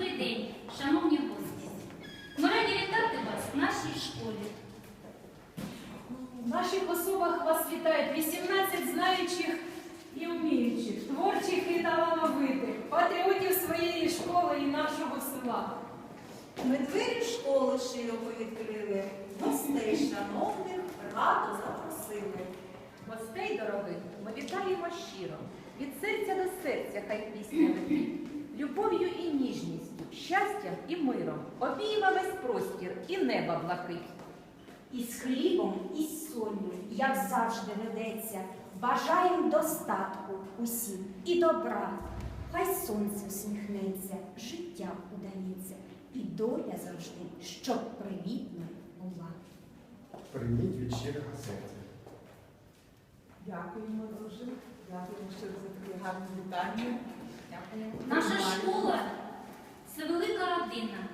день, шановні гості. Ми раді вітати вас в нашій школі. В наших особах вас вітають 18 знаючих і вміючих, творчих і талановитих, патріотів своєї школи і нашого села. Ми двері школи широко відкрили, гостей шановних радо запросили. Гостей дорогих ми вітаємо щиро, від серця до серця хай пісня летить, щастям і миром, обійма весь простір і неба блакить. І з хлібом, і з солью, як завжди ведеться, бажаєм достатку усім і добра. Хай сонце усміхнеться, життя удається, і доля завжди, щоб привітною була. Прийміть від щирого серця. Дякуємо дуже. Дякуємо, що за таке гарне вітання. Дякуємо. Наша школа це велика родина,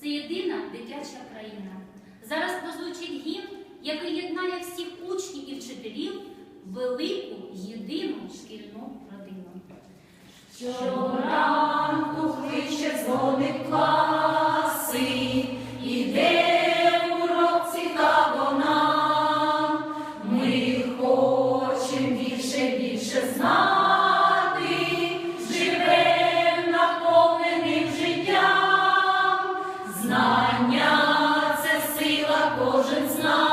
це єдина дитяча країна. Зараз прозвучить гімн, який єднає всіх учнів і вчителів велику єдину шкільну родину. кожен знає.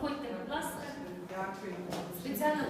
Проходьте, будь ласка. Спеціально